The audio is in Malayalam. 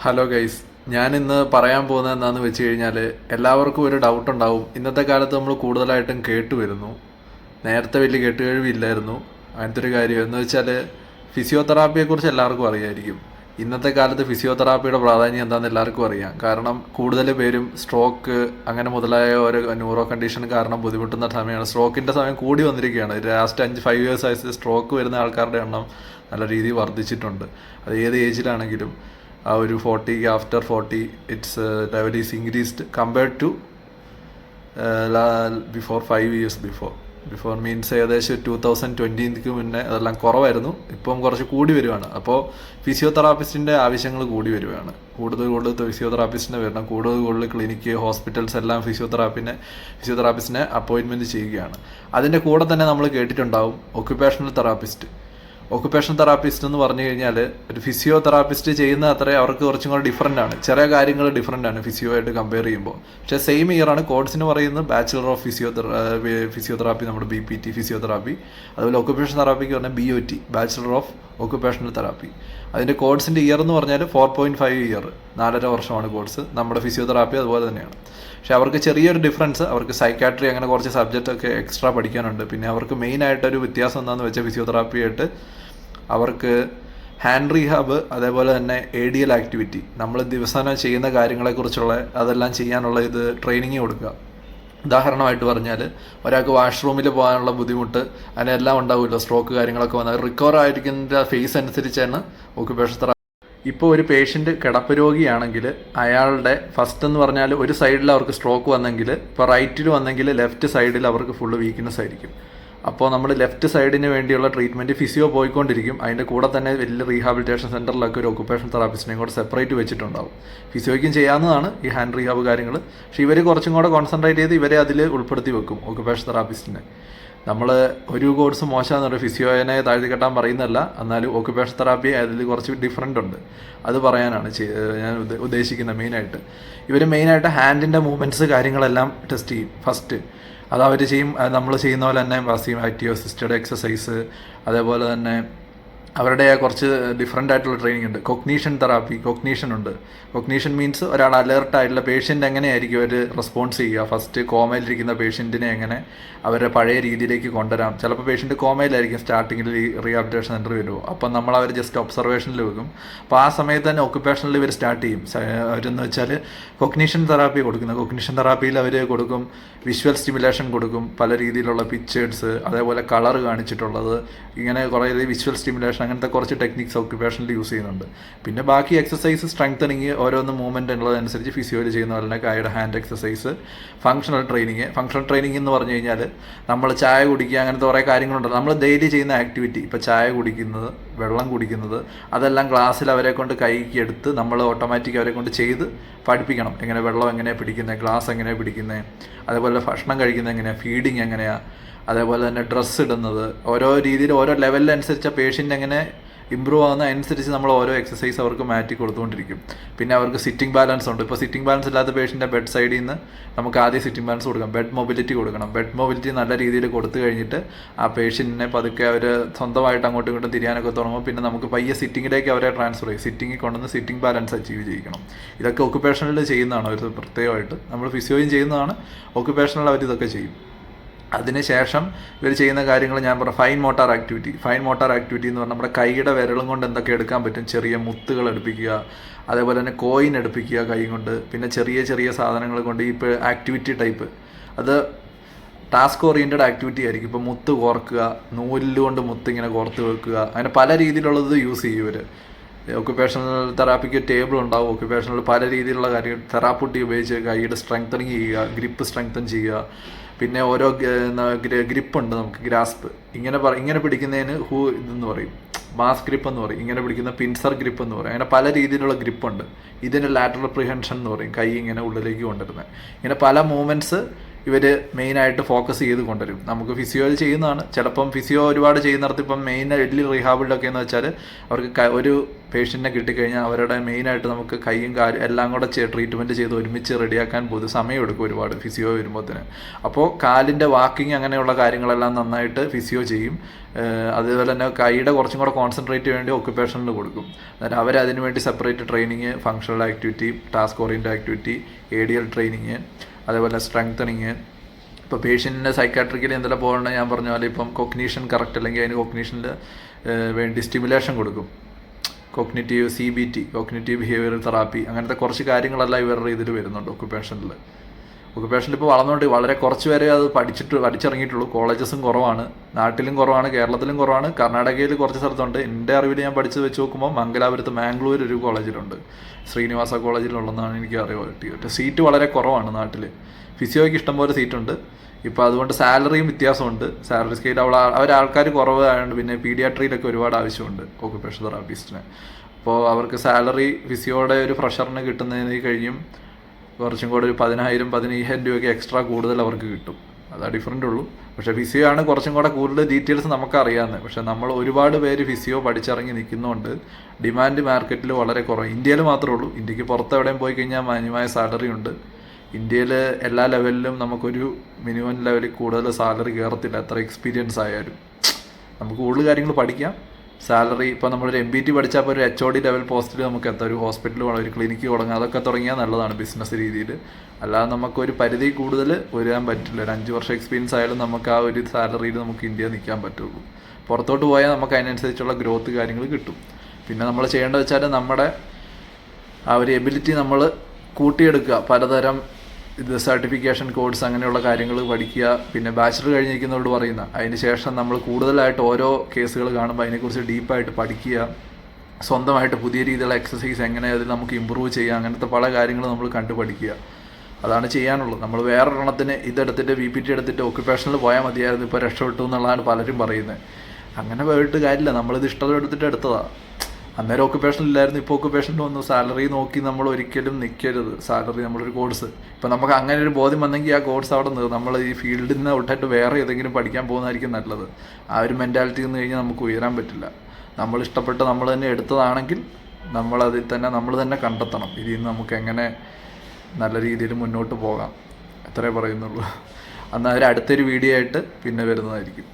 ഹലോ ഗൈസ് ഞാൻ ഇന്ന് പറയാൻ പോകുന്നത് എന്താണെന്ന് വെച്ച് കഴിഞ്ഞാൽ എല്ലാവർക്കും ഒരു ഡൗട്ട് ഉണ്ടാവും. ഇന്നത്തെ കാലത്ത് നമ്മൾ കൂടുതലായിട്ടും കേട്ട് വരുന്നു. നേരത്തെ വലിയ കേട്ടുകഴിവില്ലായിരുന്നു. അങ്ങനത്തെ ഒരു കാര്യം. എന്ന് വെച്ചാൽ ഫിസിയോതെറാപ്പിയെക്കുറിച്ച് എല്ലാവർക്കും അറിയായിരിക്കും. ഇന്നത്തെ കാലത്ത് ഫിസിയോതെറാപ്പിയുടെ പ്രാധാന്യം എന്താണെന്ന് എല്ലാവർക്കും അറിയാം. കാരണം കൂടുതൽ പേരും സ്ട്രോക്ക് അങ്ങനെ മുതലായ ഒരു ന്യൂറോ കണ്ടീഷൻ കാരണം ബുദ്ധിമുട്ടുന്ന സമയമാണ്. സ്ട്രോക്കിന്റെ സമയം കൂടി വന്നിരിക്കുകയാണ്. ലാസ്റ്റ് അഞ്ച് ഫൈവ് ഇയേഴ്സ് ആയിട്ട് സ്ട്രോക്ക് വരുന്ന ആൾക്കാരുടെ എണ്ണം നല്ല രീതിയിൽ വർദ്ധിച്ചിട്ടുണ്ട്. അത് ഏത് ഏജിലാണെങ്കിലും ആ ഒരു forty after forty it's level is increased compared to before five years before before means ഏകദേശം ടൂ തൗസൻഡ് ട്വന്റീക്ക് മുന്നേ അതെല്ലാം കുറവായിരുന്നു. ഇപ്പം കുറച്ച് കൂടി വരുവാണ്. അപ്പോൾ ഫിസിയോതെറാപ്പിസ്റ്റിന്റെ ആവശ്യങ്ങൾ കൂടി വരുവാണ്. കൂടുതൽ കൂടുതൽ ഫിസിയോതെറാപ്പിസ്റ്റിനെ വരണം. കൂടുതൽ കൂടുതൽ ക്ലിനിക്ക് ഹോസ്പിറ്റൽസ് എല്ലാം ഫിസിയോതെറാപ്പിനെ ഫിസിയോതെറാപ്പിസ്റ്റിനെ അപ്പോയിൻമെന്റ് ചെയ്യുകയാണ്. അതിന്റെ കൂടെ തന്നെ നമ്മൾ കേട്ടിട്ടുണ്ടാവും ഒക്യുപ്പേഷണൽ തെറാപ്പിസ്റ്റ് ഓക്കുപേഷൻ തെറാപ്പിസ്റ്റ് എന്ന് പറഞ്ഞു കഴിഞ്ഞാൽ ഒരു ഫിസിയോ തെറാപ്പിസ്റ്റ് ചെയ്യുന്ന അത്ര അവർക്ക് കുറച്ചും കൂടെ ഡിഫറെന്റ് ആണ്. ചെറിയ കാര്യങ്ങൾ ഡിഫറെന്റ് ആണ് ഫിസിയോ ആയിട്ട് കമ്പയർ ചെയ്യുമ്പോൾ പക്ഷേ സെയിം ഇയർ ആണ് കോഴ്സിന് പറയുന്നത് ബാച്ചിലർ ഓഫ് ഫിസിയോ ഫിസിയോതെറാപ്പി നമ്മുടെ ബി പി ടി ഫിസിയോതെറാപ്പി അതുപോലെ ഓക്കുപേഷൻ തെറാപ്പിക്ക് പറഞ്ഞാൽ B O T bachelor of occupational therapy അതിന്റെ കോഴ്സിന്റെ ഇയർ എന്ന് പറഞ്ഞാൽ ഫോർ പോയിന്റ് ഫൈവ് ഇയർ നാലര വർഷമാണ് കോഴ്സ് നമ്മുടെ ഫിസിയോതെറാപ്പി അതുപോലെ തന്നെയാണ്. പക്ഷേ അവർക്ക് ചെറിയൊരു ഡിഫറൻസ് അവർക്ക് സൈക്കാട്രി അങ്ങനെ കുറച്ച് സബ്ജക്റ്റ് ഒക്കെ എക്സ്ട്രാ പഠിക്കാനുണ്ട്. പിന്നെ അവർക്ക് മെയിൻ ആയിട്ടൊരു വ്യത്യാസം എന്താണെന്ന് വെച്ചാൽ ഫിസിയോതെറാപ്പി ആയിട്ട് അവർക്ക് ഹാൻഡ് റീഹാബ് അതേപോലെ തന്നെ എ ഡി എൽ ആക്ടിവിറ്റി നമ്മൾ ദിവസേന ചെയ്യുന്ന കാര്യങ്ങളെക്കുറിച്ചുള്ള അതെല്ലാം ചെയ്യാനുള്ള ഇത് ട്രെയിനിങ് കൊടുക്കുക. ഉദാഹരണമായിട്ട് പറഞ്ഞാൽ ഒരാൾക്ക് വാഷ്റൂമിൽ പോകാനുള്ള ബുദ്ധിമുട്ട് അതിനെല്ലാം ഉണ്ടാവുമല്ലോ സ്ട്രോക്ക് കാര്യങ്ങളൊക്കെ വന്നാൽ. റിക്കവർ ആയിരിക്കുന്ന ഫേസ് അനുസരിച്ചാണ് ഓക്യുപേഷൻ തെറാപ്പി ഇപ്പോൾ ഒരു പേഷ്യന്റ് കിടപ്പ് രോഗിയാണെങ്കിൽ അയാളുടെ ഫസ്റ്റ് എന്ന് പറഞ്ഞാൽ ഒരു സൈഡിൽ അവർക്ക് സ്ട്രോക്ക് വന്നെങ്കിൽ ഇപ്പോൾ റൈറ്റിൽ വന്നെങ്കിൽ ലെഫ്റ്റ് സൈഡിൽ അവർക്ക് ഫുള്ള് വീക്ക്നെസ് ആയിരിക്കും. അപ്പോൾ നമ്മൾ ലെഫ്റ്റ് സൈഡിന് വേണ്ടിയുള്ള ട്രീറ്റ്മെന്റ് ഫിസിയോ പോയിക്കൊണ്ടിരിക്കും. അതിന്റെ കൂടെ തന്നെ വലിയ റീഹാബിലിറ്റേഷൻ സെന്ററിലൊക്കെ ഒരു ഒക്കുപേഷൻ തെറാപ്പിസ്റ്റിനെയും കൂടെ സെപ്പറേറ്റ് വെച്ചിട്ടുണ്ടാവും. ഫിസിയോയ്ക്കും ചെയ്യാവുന്നതാണ് ഈ ഹാൻഡ് റീഹാബ് കാര്യങ്ങൾ പക്ഷേ ഇവർ കുറച്ചും കൂടെ കോൺസെൻട്രേറ്റ് ചെയ്ത് ഇവരെ അതിൽ ഉൾപ്പെടുത്തി വെക്കും ഒക്കുപേഷൻ തെറാപ്പിസ്റ്റിനെ നമ്മൾ ഒരു കോഴ്സ് മോശമാണെന്ന് പറയും ഫിസിയോനെ താഴ്ത്തി കെട്ടാൻ പറയുന്നതല്ല. എന്നാലും ഓക്യുപേഷൻ തെറാപ്പി അതിൽ കുറച്ച് ഡിഫറെന്റ് ഉണ്ട്. അത് പറയാനാണ് ഞാൻ ഉദ്ദേശിക്കുന്നത് മെയിനായിട്ട് ഇവർ മെയിനായിട്ട് ഹാൻഡിന്റെ മൂവ്മെന്റ്സ് കാര്യങ്ങളെല്ലാം ടെസ്റ്റ് ചെയ്യും ഫസ്റ്റ് അത് അവർ ചെയ്യും നമ്മൾ ചെയ്യുന്ന പോലെ തന്നെ പാസീവ് ആക്റ്റീവ് അസിസ്റ്റഡ് എക്സസൈസ് അതേപോലെ തന്നെ അവരുടെ കുറച്ച് ഡിഫറെന്റ് ആയിട്ടുള്ള ട്രെയിനിങ് ഉണ്ട്. കൊഗ്നീഷൻ തെറാപ്പി കൊഗ്നീഷൻ ഉണ്ട്. കൊഗ്നീഷൻ മീൻസ് ഒരാൾ അലേർട്ട് ആയിട്ടുള്ള പേഷ്യന്റ് എങ്ങനെയായിരിക്കും അവർ റെസ്പോൺസ് ചെയ്യുക? ഫസ്റ്റ് കോമയിലിരിക്കുന്ന പേഷ്യന്റിനെ എങ്ങനെ അവരുടെ പഴയ രീതിയിലേക്ക് കൊണ്ടുവരാം? ചിലപ്പോൾ പേഷ്യന്റ് കോമയിലായിരിക്കും സ്റ്റാർട്ടിങ്ങിൽ റീഹാബിലിറ്റേഷൻ സെന്റർ വരുമോ അപ്പം നമ്മൾ അവർ ജസ്റ്റ് ഒബ്സർവേഷനിൽ വെക്കും. അപ്പോൾ ആ സമയത്ത് തന്നെ ഒക്കുപേഷനിൽ ഇവർ സ്റ്റാർട്ട് ചെയ്യും. അവരെന്ന് വെച്ചാൽ കൊഗ്നീഷൻ തെറാപ്പി കൊടുക്കുന്നത് കൊഗ്നീഷൻ തെറാപ്പിയിൽ അവർ കൊടുക്കും വിഷ്വൽ സ്റ്റിമുലേഷൻ കൊടുക്കും പല രീതിയിലുള്ള പിക്ചേഴ്സ് അതേപോലെ കളർ കാണിച്ചിട്ടുള്ളത് ഇങ്ങനെ കുറേ വിഷ്വൽ സ്റ്റിമുലേഷൻ അങ്ങനത്തെ കുറച്ച് ടെക്നിക്സ് ഓക്യുപേഷനിൽ യൂസ് ചെയ്യുന്നുണ്ട്. പിന്നെ ബാക്കി എക്സസൈസ് സ്ട്രെങ്തനിങ് ഓരോന്ന് മൂവ്മെന്റ് ഉള്ളതനുസരിച്ച് ഫിസിയോയിൽ ചെയ്യുന്ന പോലെ തന്നെ കായുടെ hand exercise functional training functional training എന്ന് പറഞ്ഞു കഴിഞ്ഞാൽ നമ്മൾ ചായ കുടിക്കുക അങ്ങനത്തെ കുറേ കാര്യങ്ങളുണ്ട്. നമ്മൾ ഡെയിലി ചെയ്യുന്ന ആക്ടിവിറ്റി ഇപ്പോൾ ചായ കുടിക്കുന്നത് വെള്ളം കുടിക്കുന്നത് അതെല്ലാം ക്ലാസ്സിൽ അവരെ കൊണ്ട് കൈക്ക് എടുത്ത് നമ്മൾ ഓട്ടോമാറ്റിക് അവരെ കൊണ്ട് ചെയ്ത് പഠിപ്പിക്കണം. എങ്ങനെ വെള്ളം എങ്ങനെയാണ് പിടിക്കുന്നത് ഗ്ലാസ് എങ്ങനെയാണ് പിടിക്കുന്നത് അതേപോലെ ഭക്ഷണം കഴിക്കുന്നത് എങ്ങനെയാണ് ഫീഡിങ് എങ്ങനെയാണ് അതേപോലെ തന്നെ ഡ്രസ്സ് ഇടുന്നത്. ഓരോ രീതിയിൽ ഓരോ ലെവലിനനുസരിച്ച് പേഷ്യന്റ് എങ്ങനെ ഇമ്പ്രൂവ് ആകുന്ന അനുസരിച്ച് നമ്മൾ ഓരോ എക്സസൈസ് അവർക്ക് മാറ്റി കൊടുത്തുകൊണ്ടിരിക്കും. പിന്നെ അവർക്ക് സിറ്റിംഗ് ബാലൻസ് ഉണ്ട്. ഇപ്പോൾ സിറ്റിംഗ് ബാലൻസ് ഇല്ലാത്ത പേഷ്യന്റെ ബെഡ് സൈഡിൽ നിന്ന് നമുക്ക് ആദ്യം സിറ്റിംഗ് ബാലൻസ് കൊടുക്കാം. ബെഡ് മൊബിലിറ്റി കൊടുക്കണം. ബെഡ് മൊബിലിറ്റി നല്ല രീതിയിൽ കൊടുത്തു കഴിഞ്ഞിട്ട് ആ പേഷ്യന്റിനെ പതുക്കെ അവർ സ്വന്തമായിട്ട് അങ്ങോട്ടും ഇങ്ങോട്ടും തിരിയാനൊക്കെ തുടങ്ങും പിന്നെ നമുക്ക് പയ്യെ സിറ്റിങ്ങിലേക്ക് അവരെ ട്രാൻസ്ഫർ ചെയ്യും. സിറ്റിങ്ങിൽ കൊണ്ടുവന്ന് സിറ്റിംഗ് ബാലൻസ് അച്ചീവ് ചെയ്യിക്കണം. ഇതൊക്കെ ഒക്കുപേഷനിൽ ചെയ്യുന്നതാണ്. ഒരു പ്രത്യേകമായിട്ട്. നമ്മൾ ഫിസിയോയും ചെയ്യുന്നതാണ്. ഒക്കുപേഷനിൽ അവർ ഇതൊക്കെ ചെയ്യും. അതിനുശേഷം ഇവർ ചെയ്യുന്ന കാര്യങ്ങൾ ഞാൻ പറഞ്ഞ fine motor activity fine motor activity എന്ന് പറഞ്ഞാൽ നമ്മുടെ കൈയുടെ വിരലും കൊണ്ട് എന്തൊക്കെ എടുക്കാൻ പറ്റും? ചെറിയ മുത്തുകൾ എടുപ്പിക്കുക അതേപോലെ തന്നെ കോയിൻ എടുപ്പിക്കുക കൈ കൊണ്ട്. പിന്നെ ചെറിയ ചെറിയ സാധനങ്ങൾ കൊണ്ട് ഇപ്പോൾ ആക്ടിവിറ്റി ടൈപ്പ് അത് ടാസ്ക് ഓറിയന്റഡ് ആക്ടിവിറ്റി ആയിരിക്കും. ഇപ്പോൾ മുത്ത് കോർക്കുക നൂലിൽ കൊണ്ട് മുത്ത് ഇങ്ങനെ കോർത്ത് വെക്കുക. അങ്ങനെ പല രീതിയിലുള്ളത് യൂസ് ചെയ്യും ഇവർ ഒക്യുപേഷണൽ തെറാപ്പിക്ക് ടേബിൾ ഉണ്ടാവും. ഒക്യുപേഷണൽ പല രീതിയിലുള്ള കാര്യങ്ങൾ തെറാപ്പുട്ടി ഉപയോഗിച്ച് കൈയുടെ സ്ട്രെങ്തനിങ് ചെയ്യുക ഗ്രിപ്പ് സ്ട്രെങ്തൻ ചെയ്യുക. പിന്നെ ഓരോ ഗ്രിപ്പ് ഉണ്ട് നമുക്ക് ഗ്രാസ്പ്. ഇങ്ങനെ പറ ഇങ്ങനെ പിടിക്കുന്നതിന് ഹൂ ഇതെന്ന് പറയും. മാസ് ഗ്രിപ്പ് എന്ന് പറയും. ഇങ്ങനെ പിടിക്കുന്ന പിൻസർ ഗ്രിപ്പ് എന്ന് പറയും. അങ്ങനെ പല രീതിയിലുള്ള ഗ്രിപ്പ് ഉണ്ട് ഇതിന് ലാറ്ററൽ പ്രിഹെൻഷൻ എന്ന് പറയും. കൈ ഇങ്ങനെ ഉള്ളിലേക്ക് കൊണ്ടുവരുന്നത്. ഇങ്ങനെ പല മൂവ്മെന്റ്സ് ഇവർ മെയിനായിട്ട് ഫോക്കസ് ചെയ്ത് കൊണ്ടുവരും. നമുക്ക് ഫിസിയോയിൽ ചെയ്യുന്നതാണ്. ചിലപ്പം ഫിസിയോ ഒരുപാട് ചെയ്യുന്നിടത്ത് ഇപ്പം മെയിൻ വലിയ റീഹാബിലൊക്കെ എന്ന് വെച്ചാൽ അവർക്ക് ഒരു പേഷ്യന്റിനെ കിട്ടിക്കഴിഞ്ഞാൽ അവരുടെ മെയിനായിട്ട് നമുക്ക് കൈയും കാര്യം എല്ലാം കൂടെ ട്രീറ്റ്മെന്റ് ചെയ്ത് ഒരുമിച്ച് റെഡിയാക്കാൻ പൊതു സമയം എടുക്കും ഒരുപാട് ഫിസിയോ വരുമ്പോഴത്തേന് അപ്പോൾ കാലിന്റെ വാക്കിങ് അങ്ങനെയുള്ള കാര്യങ്ങളെല്ലാം നന്നായിട്ട് ഫിസിയോ ചെയ്യും. അതേപോലെ തന്നെ കൈയുടെ കുറച്ചും കൂടെ കോൺസെൻട്രേറ്റ് വേണ്ടി ഒക്യുപ്പേഷനിൽ കൊടുക്കും. അതായത് അവർ അതിന് വേണ്ടി separate training functional activity task orient activity L training അതേപോലെ സ്ട്രെങ്തനിങ് ഇപ്പോൾ പേഷ്യന്റിന്റെ സൈക്കാട്രിക്കലി എന്തെല്ലാം പോകണമെന്ന് ഞാൻ പറഞ്ഞ പോലെ ഇപ്പം കൊഗ്നീഷൻ കറക്റ്റ് അല്ലെങ്കിൽ അതിന് കൊഗ്നീഷനിൽ വേണ്ടി സ്റ്റിമുലേഷൻ കൊടുക്കും. Cognitive C B T cognitive behaviour therapy അങ്ങനത്തെ കുറച്ച് കാര്യങ്ങളെല്ലാം ഇവരുടെ ഇതിൽ വരുന്നുണ്ട് ഒക്കുപേഷനിൽ ഒക്കുപേഷനിൽ ഇപ്പോൾ വളർന്നുകൊണ്ട് വളരെ കുറച്ച് പേരെ അത് പഠിച്ചിട്ട് പഠിച്ചിറങ്ങിയിട്ടുള്ളൂ. കോളേജസും കുറവാണ്. നാട്ടിലും കുറവാണ് കേരളത്തിലും കുറവാണ്. കർണാടകയിൽ കുറച്ച് സ്ഥലത്തുണ്ട്. എന്റെ അറിവിൽ ഞാൻ പഠിച്ചത് വെച്ച് നോക്കുമ്പോൾ മംഗലാപുരത്ത് മാംഗ്ലൂർ ഒരു കോളേജിലുണ്ട്. ശ്രീനിവാസ കോളേജിലുള്ളതാണ് എനിക്ക് അറിവ് കിട്ടിയത് സീറ്റ് വളരെ കുറവാണ് നാട്ടിൽ ഫിസിയോയ്ക്ക് ഇഷ്ടംപോലെ സീറ്റുണ്ട് ഇപ്പോൾ അതുകൊണ്ട് സാലറിയും വ്യത്യാസമുണ്ട്. സാലറി സ്കെയിൽ അവൾ ആൾക്കാർ കുറവ് ആയതുകൊണ്ട് പിന്നെ പീഡിയാട്രിയിലൊക്കെ ഒരുപാട് ആവശ്യമുണ്ട് ഓക്കുപേഷൻ തെറാപ്പിസ്റ്റിന് അപ്പോൾ അവർക്ക് സാലറി ഫിസിയോടെ ഒരു ഫ്രഷറിന് കിട്ടുന്നതിന് കഴിയും കുറച്ചും കൂടെ ഒരു പതിനായിരം പതിനയ്യായിരം രൂപയൊക്കെ എക്സ്ട്രാ കൂടുതൽ അവർക്ക് കിട്ടും. അതാ ഡിഫറന്റ് ഉള്ളൂ. പക്ഷെ ഫിസിയോ ആണ് കുറച്ചും കൂടെ കൂടുതൽ ഡീറ്റെയിൽസ് നമുക്ക് പക്ഷെ പക്ഷേ നമ്മൾ ഒരുപാട് പേര് ഫിസിയോ പഠിച്ചിറങ്ങി നിൽക്കുന്നതുകൊണ്ട് ഡിമാൻഡ് മാർക്കറ്റിൽ വളരെ കുറവ്. ഇന്ത്യയിൽ മാത്രമേ ഉള്ളൂ. ഇന്ത്യയ്ക്ക് പുറത്ത് എവിടെയും പോയി കഴിഞ്ഞാൽ മാന്യമായ സാലറി ഉണ്ട്. ഇന്ത്യയിൽ എല്ലാ ലെവലിലും നമുക്കൊരു മിനിമം ലെവലിൽ കൂടുതൽ സാലറി കയറത്തില്ല എത്ര എക്സ്പീരിയൻസ് ആയാലും. നമുക്ക് കൂടുതൽ കാര്യങ്ങൾ പഠിക്കാം. സാലറി ഇപ്പോൾ നമ്മളൊരു എം ബി ടി പഠിച്ചാൽ ഇപ്പോൾ ഒരു എച്ച് ഒ ഡി ലെവൽ പോസ്റ്റിൽ നമുക്ക് എത്താം ഒരു ഹോസ്പിറ്റൽ വേണം ഒരു ക്ലിനിക്ക് തുടങ്ങാം അതൊക്കെ തുടങ്ങിയാൽ നല്ലതാണ് ബിസിനസ് രീതിയിൽ അല്ലാതെ നമുക്കൊരു പരിധി കൂടുതൽ വരാൻ പറ്റില്ല. ഒരു അഞ്ച് വർഷം എക്സ്പീരിയൻസ് ആയാലും നമുക്ക് ആ ഒരു സാലറിയിൽ നമുക്ക് ഇന്ത്യ നിൽക്കാൻ പറ്റുള്ളൂ. പുറത്തോട്ട് പോയാൽ നമുക്ക് അതിനനുസരിച്ചുള്ള ഗ്രോത്ത് കാര്യങ്ങൾ കിട്ടും. പിന്നെ നമ്മൾ ചെയ്യേണ്ടത് വെച്ചാൽ നമ്മുടെ ആ ഒരു എബിലിറ്റി നമ്മൾ കൂട്ടിയെടുക്കുക. പലതരം ഇത് സർട്ടിഫിക്കേഷൻ കോഴ്സ് അങ്ങനെയുള്ള കാര്യങ്ങൾ പഠിക്കുക. പിന്നെ ബാച്ചിലർ കഴിഞ്ഞിരിക്കുന്നവരോട് പറയുന്ന. അതിന് ശേഷം നമ്മൾ കൂടുതലായിട്ട് ഓരോ കേസുകൾ കാണുമ്പോൾ അതിനെക്കുറിച്ച് ഡീപ്പായിട്ട് പഠിക്കുക. സ്വന്തമായിട്ട് പുതിയ രീതിയിലുള്ള എക്സസൈസ് എങ്ങനെ അതിൽ നമുക്ക് ഇമ്പ്രൂവ് ചെയ്യാം. അങ്ങനത്തെ പല കാര്യങ്ങളും നമ്മൾ കണ്ടു പഠിക്കുക. അതാണ് ചെയ്യാനുള്ളത്. നമ്മൾ വേറൊരെണ്ണത്തിന് ഇതെടുത്തിട്ട് വി പി ടി എടുത്തിട്ട് ഒക്യുപ്പേഷനിൽ പോയാൽ മതിയായിരുന്നു. ഇപ്പോൾ രക്ഷപ്പെട്ടു എന്നുള്ളതാണ് പലരും പറയുന്നത്. അങ്ങനെ പോയിട്ട് കാര്യമില്ല. നമ്മളിത് ഇഷ്ടം എടുത്തിട്ട് എടുത്തതാണ് അന്നേരം ഓക്കുപേഷൻ ഇല്ലായിരുന്നു ഇപ്പോൾ ഓക്കുപേഷനിൽ വന്നു. സാലറി നോക്കി നമ്മൾ ഒരിക്കലും നിൽക്കരുത് സാലറി നമ്മളൊരു കോഴ്സ് ഇപ്പം നമുക്ക് അങ്ങനെ ഒരു ബോധ്യം വന്നെങ്കിൽ ആ കോഴ്സ് അവിടെ നിന്ന് നമ്മൾ ഈ ഫീൽഡിൽ നിന്ന് ഔട്ടായിട്ട് വേറെ ഏതെങ്കിലും പഠിക്കാൻ പോകുന്നതായിരിക്കും നല്ലത്. ആ ഒരു മെന്റാലിറ്റി നിന്ന് കഴിഞ്ഞാൽ നമുക്ക് ഉയരാൻ പറ്റില്ല. നമ്മൾ ഇഷ്ടപ്പെട്ട് നമ്മൾ തന്നെ എടുത്തതാണെങ്കിൽ നമ്മളതിൽ തന്നെ നമ്മൾ തന്നെ കണ്ടെത്തണം. ഇതിൽ നിന്ന് നമുക്ക് എങ്ങനെ നല്ല രീതിയിൽ മുന്നോട്ട് പോകാം. അത്രേ പറയുന്നുള്ളൂ. ഒരു അടുത്തൊരു വീഡിയോ ആയിട്ട് പിന്നെ വരുന്നതായിരിക്കും.